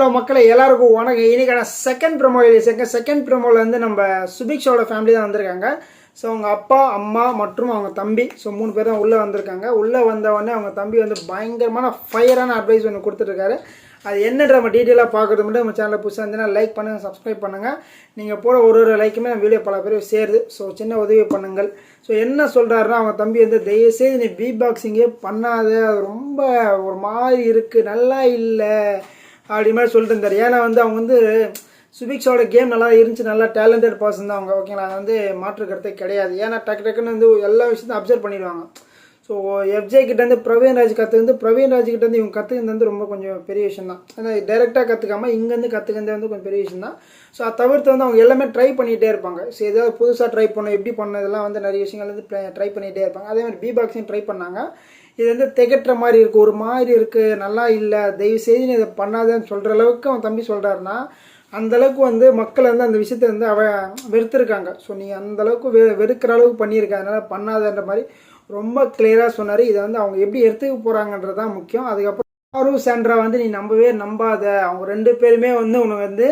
Hello மக்களை எல்லாருக்கும் வணக்கம். இன்னைக்கான செகண்ட் ப்ரோமோ செகண்ட் செகண்ட் ப்ரோமோவில் வந்து நம்ம சுபிக்ஷோட ஃபேமிலி தான் வந்திருக்காங்க. ஸோ அவங்க அப்பா அம்மா மற்றும் அவங்க தம்பி ஸோ மூணு பேர் தான் உள்ளே வந்திருக்காங்க. உள்ளே வந்தவொடனே அவங்க தம்பி வந்து பயங்கரமான ஃபயரான அட்வைஸ் ஒன்று கொடுத்துருக்காரு அது என்னன்ற நம்ம டீட்டெயிலாக பார்க்குறது மட்டும் நம்ம சேனலில் புதுசாக இருந்துச்சுன்னா லைக் பண்ணுங்கள் சப்ஸ்கிரைப் பண்ணுங்கள் நீங்கள் போகிற ஒரு ஒரு லைக்குமே நம்ம வீடியோ பல பேர் சேருது. ஸோ சின்ன உதவி பண்ணுங்கள். ஸோ என்ன சொல்கிறாருன்னா அவங்க தம்பி வந்து தயவுசெய்து நீ பீ பாக்ஸிங்கே பண்ணாத. அது ரொம்ப ஒரு மாதிரி இருக்குது நல்லா இல்லை. அப்படி மாதிரி சொல்லிட்டு இருந்தார். ஏன்னா வந்து அவங்க வந்து சுபிக்ஸோட கேம் நல்லா இருந்துச்சு. நல்லா டேலண்டட் பர்சன் தான் அவங்க. ஓகேங்களா அது வந்து மாற்று கருத்தே கிடையாது. ஏன்னா டக்கு டக்குன்னு வந்து எல்லா விஷயத்தையும் அப்சர்வ் பண்ணிடுவாங்க. ஸோ எஃப்ஜே கிட்டேருந்து பிரவீன் ராஜ் கற்றுக்கிறது பிரவீன் ராஜ் கிட்டேருந்து இவங்க கற்றுக்கிறது வந்து ரொம்ப கொஞ்சம் பெரிய விஷயம் தான். ஏன்னா டைரெக்டாக கற்றுக்காம இங்கேருந்து கற்றுக்கிறது வந்து கொஞ்சம் பெரிய விஷயம் தான். ஸோ அதை தவிர்த்து வந்து அவங்க எல்லாமே ட்ரை பண்ணிகிட்டே இருப்பாங்க. ஸோ ஏதாவது புதுசாக ட்ரை பண்ண எப்படி பண்ணதெல்லாம் இதெல்லாம் வந்து நிறைய விஷயங்கள் வந்து ட்ரை பண்ணிகிட்டே இருப்பாங்க. அதே மாதிரி பி பாக்ஸையும் ட்ரை பண்ணாங்க. இது வந்து திகட்டுற மாதிரி இருக்குது ஒரு மாதிரி இருக்குது நல்லா இல்லை. தயவு செய்து நீ இதை பண்ணாதேன்னு சொல்கிற அளவுக்கு அவன் தம்பி சொல்கிறாருன்னா அந்தளவுக்கு வந்து மக்கள் வந்து அந்த விஷயத்தை வந்து அவ வெறுத்திருக்காங்க. ஸோ நீ அந்தளவுக்கு வெ வெறுக்கிற அளவுக்கு பண்ணியிருக்க. அதனால் பண்ணாதன்ற மாதிரி ரொம்ப கிளியராக சொன்னார். இதை வந்து அவங்க எப்படி எடுத்துக்க போகிறாங்கன்றது தான் முக்கியம். அதுக்கப்புறம் ஆரு சாண்ட்ரா வந்து நீ நம்பவே நம்பாத. அவங்க ரெண்டு பேருமே வந்து உனக்கு வந்து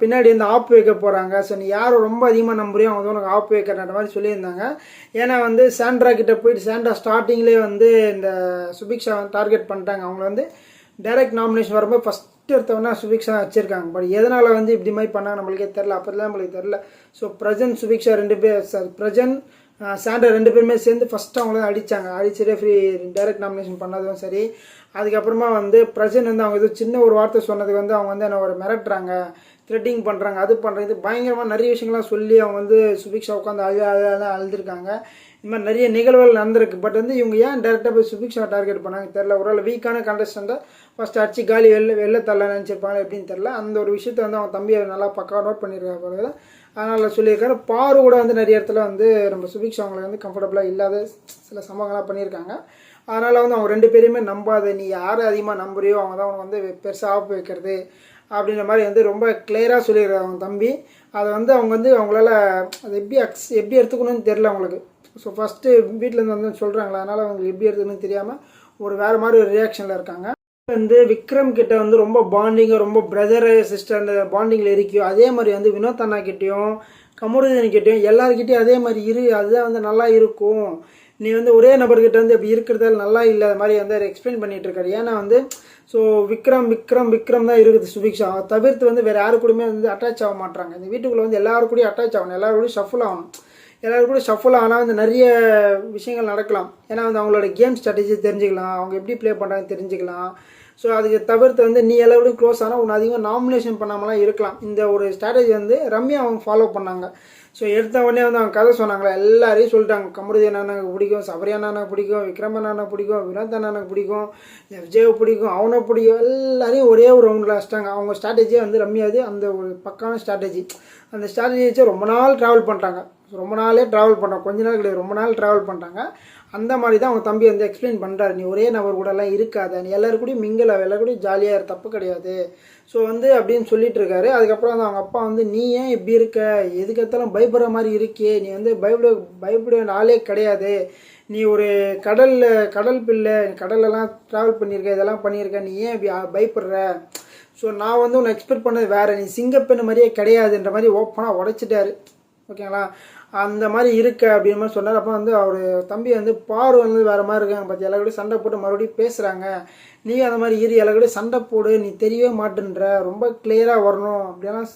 பின்னாடி வந்து ஆப் வைக்க போகிறாங்க ஸோ நீ யார் ரொம்ப அதிகமாக நம்புறியோ அவங்க வந்து உனக்கு ஆப் வைக்கிறன்ற மாதிரி சொல்லியிருந்தாங்க. ஏன்னா வந்து சாண்ட்ரா கிட்ட போயிட்டு சாண்ட்ரா ஸ்டார்டிங்லேயே வந்து இந்த சுபிக்ஷா டார்கெட் பண்ணிட்டாங்க. அவங்கள வந்து டைரக்ட் நாமினேஷன் வரும்போது ஃபஸ்ட்டு எடுத்தவொடனே சுபிக்ஷா வச்சுருக்காங்க. பட் எதனால் வந்து இப்படி மாதிரி பண்ணாங்க நம்மளுக்கே தெரில அப்போதான் நம்மளுக்கு தெரில ஸோ பிரஜன் சுபிக்ஷா ரெண்டு பேர் சார் பிரஜன் சாண்டர் ரெண்டு பேருமே சேர்ந்து ஃபஸ்ட்டு அவங்கள தான் அடித்தாங்க அடிச்சு ரெஃப்ரி டைரக்ட் நாமினேஷன் பண்ணதும் சரி. அதுக்கப்புறமா வந்து பிரசன் வந்து அவங்க ஏதோ சின்ன ஒரு வார்த்தை சொன்னதுக்கு வந்து அவங்க வந்து என்ன ஒரு மிரட்டுறாங்க. த்ரெட்டிங் பண்ணுறாங்க அது பண்ணுறாங்க இது பயங்கரமாக நிறைய விஷயங்கள்லாம் சொல்லி அவங்க வந்து சுபிக்ஷா உட்காந்து அழு அழு அழுதுருக்காங்க. இந்த மாதிரி நிறைய நிகழ்வுகள் நடந்திருக்கு. பட் வந்து இவங்க ஏன் டேரெக்டாக போய் சுபிக்ஷா டார்கெட் பண்ணாங்க தெரில ஒரு வீக்கான கண்டஸ்டண்ட்டை ஃபஸ்ட் அடிச்சு காலி வெளில வெளில தள்ள நினச்சிருப்பாங்க எப்படின்னு தெரில அந்த ஒரு விஷயத்தை வந்து அவங்க தம்பியை நல்லா பக்கம் நோட் பண்ணியிருக்காங்க பிறகு அதனால் சொல்லியிருக்காரு. பாரு கூட வந்து நிறைய இடத்துல வந்து நம்ம சுபிக்ஷா அவங்களுக்கு வந்து கம்ஃபர்டபுளாக இல்லாத சில சம்பவங்கள்லாம் பண்ணியிருக்காங்க. அதனால் வந்து அவங்க ரெண்டு பேருமே நம்பாத நீ யாரை அதிகமாக நம்புறியோ அவங்க தான் அவங்க வந்து பெருசாக ஆப்பு வைக்கிறது அப்படின்ற மாதிரி வந்து ரொம்ப கிளியராக சொல்லியிருக்காரு அவங்க தம்பி. அதை வந்து அவங்க வந்து அவங்களால அதை எப்படி அக்ஸ் எப்படி எடுத்துக்கணும்னு தெரில அவங்களுக்கு. ஸோ ஃபஸ்ட்டு வீட்டிலேருந்து வந்து சொல்கிறாங்களா அதனால் அவங்களுக்கு எப்படி எடுத்துக்கணும்னு தெரியாமல் ஒரு வேறு மாதிரி ஒரு ரியாக்ஷனில் இருக்காங்க. வந்து விக்ரம் கிட்ட வந்து ரொம்ப பாண்டிங்காக ரொம்ப பிரதர் சிஸ்டர் அந்த பாண்டிங்கில் இருக்கியோ அதே மாதிரி வந்து வினோத் அண்ணா கிட்டேயும் கமருதீன் கிட்டேயும் எல்லாருக்கிட்டையும் அதே மாதிரி இரு அதுதான் வந்து நல்லா இருக்கும். நீ வந்து ஒரே நபர்கிட்ட வந்து இப்படி இருக்கிறதால நல்லா இல்லை அது மாதிரி வந்து எக்ஸ்பிளைன் பண்ணிகிட்டு இருக்காரு. ஏன்னா வந்து ஸோ விக்ரம் விக்ரம் விக்ரம் தான் இருக்குது சுபிக்ஷா. அதை தவிர்த்து வந்து வேறு யாரு கூடயுமே வந்து அட்டாச் ஆக மாட்டாங்க இந்த வீட்டுக்குள்ளே வந்து எல்லாரு கூடயும் அட்டாச் ஆகணும் எல்லாரு கூடயும் ஷஃபுல் ஆகணும். எல்லோரும் கூட ஷஃபுல் ஆனால் வந்து நிறைய விஷயங்கள் நடக்கலாம். ஏன்னா வந்து அவங்களோட கேம் ஸ்ட்ராட்டஜி தெரிஞ்சுக்கலாம். அவங்க எப்படி ப்ளே பண்ணுறாங்க தெரிஞ்சுக்கலாம். ஸோ அதுக்கு தவிர்த்து வந்து நீ எல்லாரோடையும் க்ளோஸ் ஆனால் உன்னை அதிகமாக நாமினேஷன் பண்ணாமலாம் இருக்கலாம். இந்த ஒரு ஸ்ட்ராட்டஜி வந்து ரம்யா அவங்க ஃபாலோ பண்ணாங்க. ஸோ எடுத்த உடனே வந்து அவங்க கதை சொன்னாங்களே? எல்லாரையும் சொல்லிட்டாங்க. கமருதி அண்ணனுக்கு பிடிக்கும் சபரியா அண்ணனை பிடிக்கும் விக்ரம் அண்ணனுக்கு பிடிக்கும் வினோத் அண்ணனுக்கு பிடிக்கும் எஃப்ஜேவை பிடிக்கும் அவனை பிடிக்கும். எல்லாரையும் ஒரே ஒரு ரவுண்டில் வச்சிட்டாங்க அவங்க ஸ்ட்ராட்டஜியே வந்து ரம்யாது அந்த ஒரு பக்கான ஸ்ட்ராட்டஜி அந்த ஸ்ட்ராட்டஜி வச்சு ரொம்ப நாள் ட்ராவல் பண்ணுறாங்க ரொம்ப நாளே ட்ராவல் பண்ணுறோம் கொஞ்ச நாள் கிடையாது. ரொம்ப நாள் ட்ராவல் பண்ணுறாங்க அந்த மாதிரி தான் அவங்க தம்பி வந்து எக்ஸ்பிளைன் பண்ணுறாரு நீ ஒரே நபர் கூடலாம் இருக்காத. நீ எல்லாருக்கூடையும் கூடயும் மிங்கில் எல்லாருக்கூடையும் ஜாலியாக இரு தப்பு கிடையாது. ஸோ வந்து அப்படின்னு சொல்லிட்டு இருக்காரு. அதுக்கப்புறம் வந்து அவங்க அப்பா வந்து நீ ஏன் இப்படி இருக்க? எதுக்கெத்தாலும் பயப்படுற மாதிரி இருக்கே. நீ வந்து பயப்பட பயப்பட ஆளே கிடையாது. நீ ஒரு கடலில் கடல் பிள்ளை. கடல்லலாம் ட்ராவல் பண்ணியிருக்க இதெல்லாம் பண்ணியிருக்க நீ ஏன் இப்படி பயப்படுற? ஸோ நான் வந்து உன்னை எக்ஸ்பெக்ட் பண்ணது வேறு. நீ சிங்கப்பெண்ணு மாதிரியே கிடையாதுன்ற மாதிரி ஓப்பனாக உடைச்சிட்டாரு. ஓகேங்களா? அந்த மாதிரி இருக்க அப்படின்னு மாதிரி சொன்னார். அப்போ வந்து அவர் தம்பி வந்து பாரு வந்து வேறு மாதிரி இருக்காங்க பார்த்து எல்லா சண்டை போட்டு மறுபடியும் பேசுகிறாங்க நீ அந்த மாதிரி இரு எல்லா சண்டை போடு நீ தெரியவே மாட்டேன்ற ரொம்ப கிளியராக வரணும் அப்படிலாம்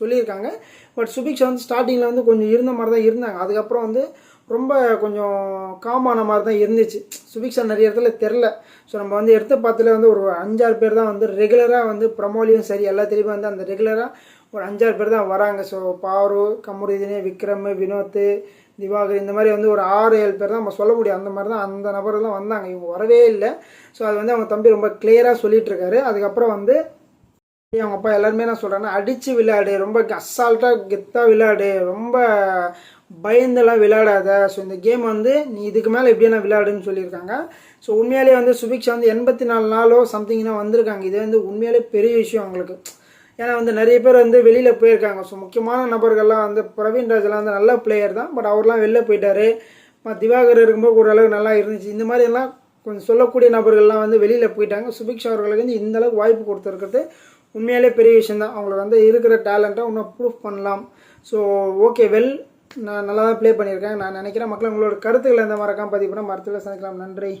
சொல்லியிருக்காங்க. பட் சுபிக்ஷா வந்து ஸ்டார்டிங்கில் வந்து கொஞ்சம் இருந்த மாதிரி தான் இருந்தாங்க. அதுக்கப்புறம் வந்து ரொம்ப கொஞ்சம் காமான மாதிரி தான் இருந்துச்சு. சுபிக்ஷா நிறைய இடத்துல தெரில ஸோ நம்ம வந்து எடுத்து பார்த்துல வந்து ஒரு அஞ்சாறு பேர் தான் வந்து ரெகுலராக வந்து ப்ரமோலையும் சரி எல்லாத்துலேயுமே வந்து அந்த ரெகுலராக ஒரு அஞ்சாறு பேர் தான் வராங்க. ஸோ பாரு கமருதீனி விக்ரம் வினோத் திவாகர் இந்த மாதிரி வந்து ஒரு ஆறு ஏழு பேர் தான் நம்ம சொல்ல முடியும். அந்த மாதிரி தான் அந்த நபரெல்லாம் வந்தாங்க. இவங்க வரவே இல்லை. ஸோ அது வந்து அவங்க தம்பி ரொம்ப கிளியராக சொல்லிட்டு இருக்காரு. அதுக்கப்புறம் வந்து அவங்க அப்பா எல்லாருமே என்ன சொல்கிறேன்னா அடித்து விளையாடு. ரொம்ப அசால்ட்டாக கெத்தாக விளையாடு. ரொம்ப பயந்தெல்லாம் விளையாடாத. ஸோ இந்த கேம் வந்து நீ இதுக்கு மேலே எப்படியான விளையாடுன்னு சொல்லியிருக்காங்க. ஸோ உண்மையாலே வந்து சுபிக்ஷா வந்து எண்பத்தி நாலு நாளோ சம்திங்னா வந்திருக்காங்க. இது வந்து உண்மையாலே பெரிய விஷயம் அவங்களுக்கு. ஏன்னா வந்து நிறைய பேர் வந்து வெளியில் போயிருக்காங்க. ஸோ முக்கியமான நபர்கள்லாம் வந்து பிரவீன் ராஜெல்லாம் வந்து நல்ல பிளேயர் தான். பட் அவர்லாம் வெளில போயிட்டார். மற்ற திவாகர் இருக்கும்போது ஓரளவு நல்லா இருந்துச்சு. இந்த மாதிரி எல்லாம் கொஞ்சம் சொல்லக்கூடிய நபர்கள்லாம் வந்து வெளியில் போயிட்டாங்க. சுபிக்ஷா அவர்களுக்கு வந்து இந்தளவுக்கு வாய்ப்பு கொடுத்துருக்கிறது உண்மையிலே பெரிய விஷயம் தான். அவங்களுக்கு வந்து இருக்கிற டேலண்ட்டை இன்னும் ப்ரூஃப் பண்ணலாம். ஸோ ஓகே வெல் நான் நல்லா தான் ப்ளே பண்ணியிருக்கேன். நான் நினைக்கிறேன் மக்கள் உங்களோட கருத்துக்களை இந்த மறக்காம பதிவு பண்ண மரத்தில் சந்திக்கலாம் நன்றி.